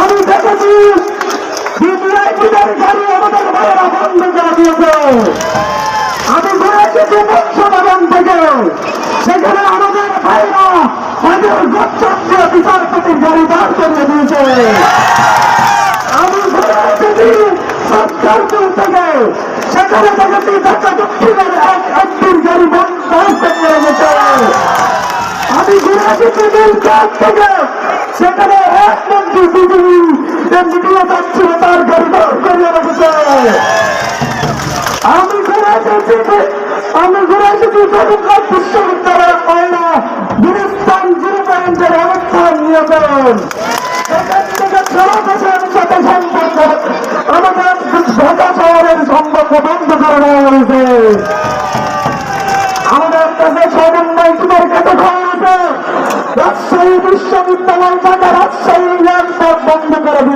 আমি দেখেছি বিদ্যার্থীদের গাড়ি আমাদের ভাইয়েরা বন্ধ করে দিয়েছে। আমি ঘুরেছি দুবংশ বাগান থেকে। সেখানে আমাদের ভাইরা তাদের গচ্ছন বিচারপতির গাড়ি দাঁড় করিয়ে দিয়েছে। আমি ঘুরে এসেছি থেকে। সেখানে এক মন্ত্রী বিজেপি মিডিয়া যাচ্ছিল তার গাড়ি করিয়ে রেখেছে। আমি ঘুরে এসেছি আমি ঘুরে এসেছি চট্টগ্রাম বিশ্ববিদ্যালয়ের মহিলা গুলিস্তান জিরো পয়েন্টের অবস্থান নিয়েছেন এখান থেকে সারা দেশের সাথে সম্পর্ক আমাদের ঢাকা শহরের সম্পর্ক বন্ধ করে দেওয়া হয়েছে।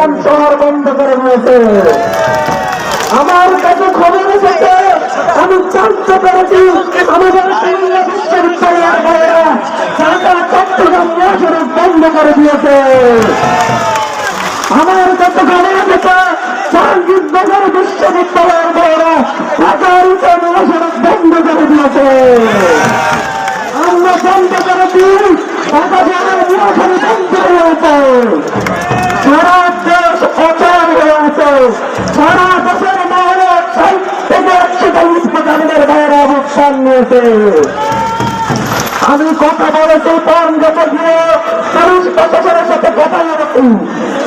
চট্টগ্রাম শহর বন্ধ করে দিয়েছে। আমার কাছে খবর এসেছে, আমি জানতে পেরেছি, আমাদের বন্ধ করে দিয়েছে। আমার কাছে খবর এসেছে জাহাঙ্গীরনগর বিশ্ববিদ্যালয়ের ভাইয়েরা ঢাকার মহাসড়ক বন্ধ করে দিয়েছে। আমরা জানতে পেরেছি, ঢাকা মহাসড়ক বন্ধ হয়েছে আমি কথা বলেছি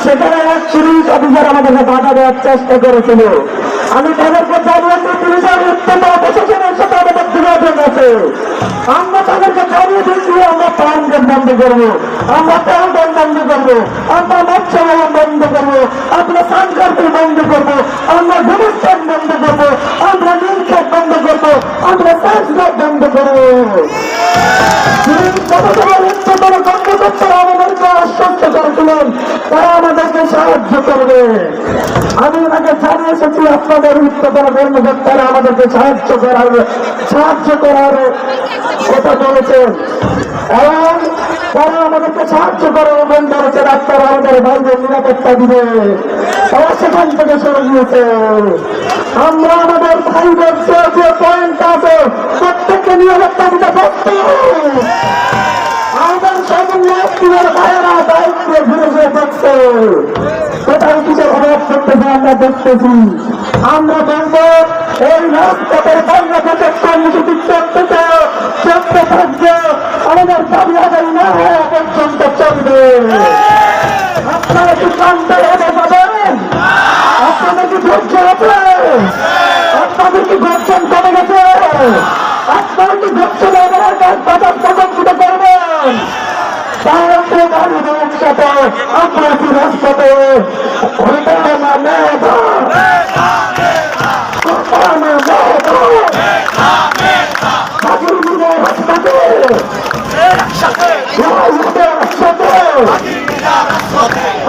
সেখানে এক পুলিশ অফিসার আমাদেরকে বাধা দেওয়ার চেষ্টা করেছিল। আমি তাদেরকে জানিয়েছি, পুলিশের প্রশাসনের সাথে আমাদের যোগাযোগ আছে। আমরা তাদেরকে জানিয়ে দিচ্ছি আমরা পানগেট বন্ধ করব। আমরা করব, আমরা মৎস্যবলন বন্ধ করব, আমরা সানকার্পি বন্ধ করব, আমরা গুলিস্তান বন্ধ করব, আমরা নীলক্ষেত বন্ধ করব, আমরা সাজগট বন্ধ করব। আমাদেরকে সাহায্য করবে। সাহায্য করার সাহায্য করার কথা বলেছেন। এবং তারা আমাদেরকে সাহায্য করে ডাক্তার আমাদের ভাইদের নিরাপত্তা দিবে। তারা সেখান থেকে সরে গিয়েছে। আমরা আমাদের ভাইদের যে পয়েন্ট আছে, প্রত্যেককে নিরাপত্তা দিতে দেখছে। করতেছে আমরা দেখতেছি। এই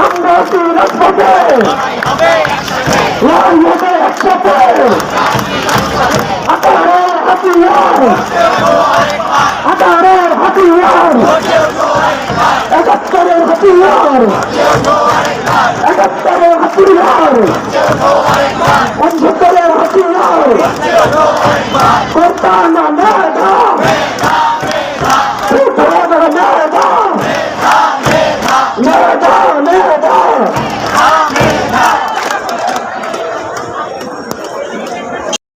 আমরা কি রাজপথে লাল হবে একসাথে আকারের হাতিয়ার আকারের হাতিয়ার একাত্তরের হাতিয়ার একাত্তরের হাতিয়ার পঞ্চাত্তরের হাতিয়ার